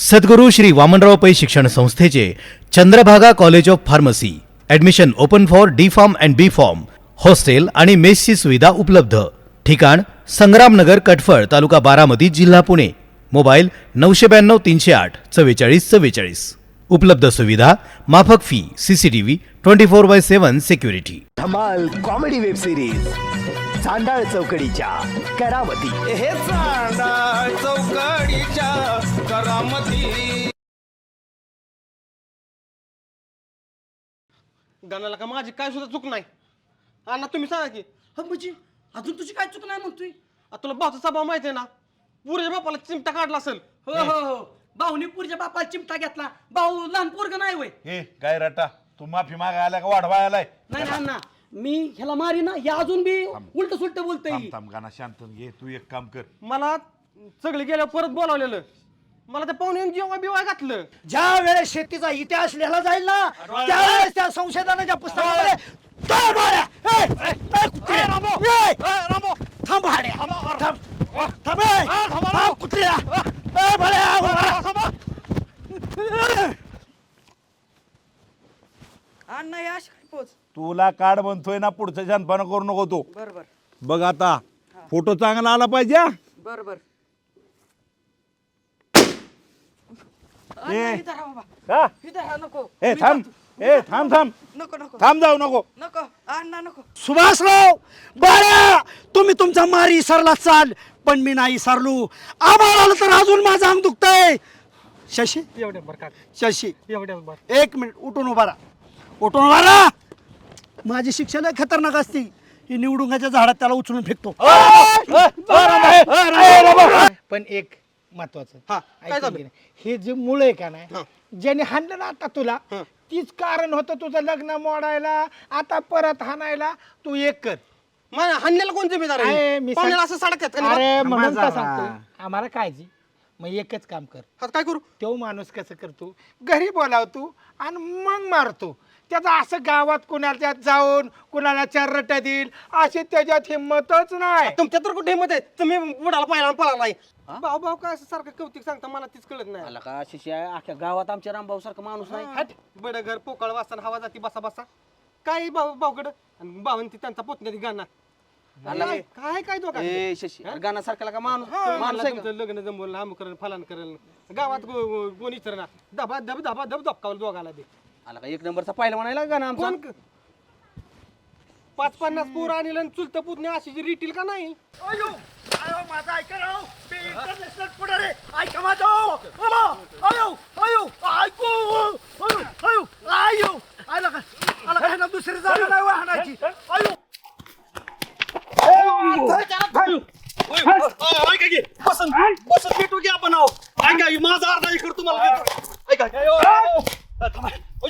सद्गुरू श्री वामनराव पै शिक्षण संस्थेचे Chandrabhaga college of pharmacy. Admission open for D pharm and B pharm hostel आणि मेसची सुविधा उपलब्ध. ठिकाण संग्रामनगर कटफळ तालुका बारामती जिल्हा पुणे. मोबाईल नऊशे ब्याण्णव तीनशे आठ चव्वेचाळीस चव्वेचाळीस. उपलब्ध सुविधा माफक fee CCTV twenty four by seven security धमाल कॉमेडी वेब सिरीज चांडाळ चौकडीच्या करावती. हे करामती गाण्याला का माझी काय सुद्धा चूक नाही? अण्णा तुम्ही सांगा की. हा म्हणजे अजून तुझी काय चूक नाही म्हणतोय? आता तुला भाऊचा स्वभाव माहिती आहे ना? पुरेच्या बापाला चिमटा काढला असेल. हो हो हो. भाऊनी पुरच्या बापाला चिमटा घेतला. भाऊ लहान पोरग नाही वय हे काय रटा? तू माफी मागा आला का वाढवा आलाय? नाही ना अण्णा. मी ह्याला मारी ना या अजून बी उलट सुलट बोलतोय. थांब थांब गाणं शांत घे. तू एक काम कर. मला सगळे गेल्यावर परत बोलावलेलं. मला त्या पाहुणे जेव्हा बिवाय घातलं. ज्या वेळेस शेतीचा इतिहास लिहिला जाईल ना त्यावेळेस त्या संशोधनाच्या पुस्तकामध्ये तो भाड्या! ए, ए, ए, कुत्र्या! ए, थांब! थांब, थांब, ए, थांब, कुत्र्या! ए, भाड्या, उभा राहा. अण्णा या पोच. तुला कार्ड बनतोय ना पुढचं शानपणा करू नको तू. बरोबर बघ आता फोटो चांगला आला पाहिजे हा? बरोबर ए. इथं राहा बाबा का इथं राहा नको ए थांब ए थांब थांब नको नको थांब जाऊ नको नको अण्णा नको सुभाषराव बाळा तुम्ही तुमचा मारी विसरला चाल पण मी नाही विसरलो आम्हाला आलं तर अजून माझं अंग दुखतंय शशी एवढ्या बरं का शशी एवढ्या बरं एक मिनिट उठून उभा राहा उठून उभा राहा माझी शिक्षण लय खतरनाक असती ही निवडुंगाच्या झाडात त्याला उचलून फेकतो पण एक महत्वाचं. हा, काय ऐकून झालं? घे ना. हे जे मुळ आहे का नाही ज्याने हाणलं ना आता तुला तीच कारण होतं तुझं लग्न मोडायला आता परत हाणायला तू एक कर. माझ्या हाणलेला कोण जिम्मेदार अरे, आहे मी पाहुण्याला सांग- असं सडक्यात का नाही बा? अरे म्हणून जरा. तर सांगतो आम्हाला काळजी. मग एकच काम कर. आता काय करू? तो माणूस कसं करतो? घरी बोलावतो आणि मग मारतो. त्याचा असं गावात कुणाला जाऊन कुणाला चार रट्या देईल अशी त्याच्यात हिंमतच नाही. तुमच्या तर कुठे हिंमत आहे? तुम्ही बुडाला पाहिला पळाला नाही. भाऊ भाऊ काय असं सारखं कौतिक सांगता? मला तीच कळत नाही. आला का शिष्य आहे अख्ख्या गावात आमच्या रामभाऊ सारखा माणूस नाही. हट. बड घर पोकळ वाचताना हवा जाती बसा बसा. काय भाऊ भाऊकडं? आणि भावंती त्यांचा पोतण्यात गाणं. काय काय काय दोघा ए शशी गाणं सारखा का माणूस? माणूस आहे का? तुमचं लग्न जमवलं आम करेल फलान करेल गावात को- कोणी ना धबा धब धबा धब धपकावलं दोघाला आला का एक नंबरचा पाहिलं म्हणायला गाणं आमचा कोण क- पाच पन्नास पोरं आणलं आणि चुलत पुतण्या अशी जी रिटील का नाही अयो अयो माझा ऐका राव मी इंटरनॅशनल पुढारी ऐका माझं अयो अयो अयो ऐकू अयो अयो अयो आला का आला का ह्याला दुसरी जागा नाही वाहनाची अयो बसन बसन भेटू की आपण आहो ऐका हे माझा अर्धा एकर तुम्हाला देतो. ऐका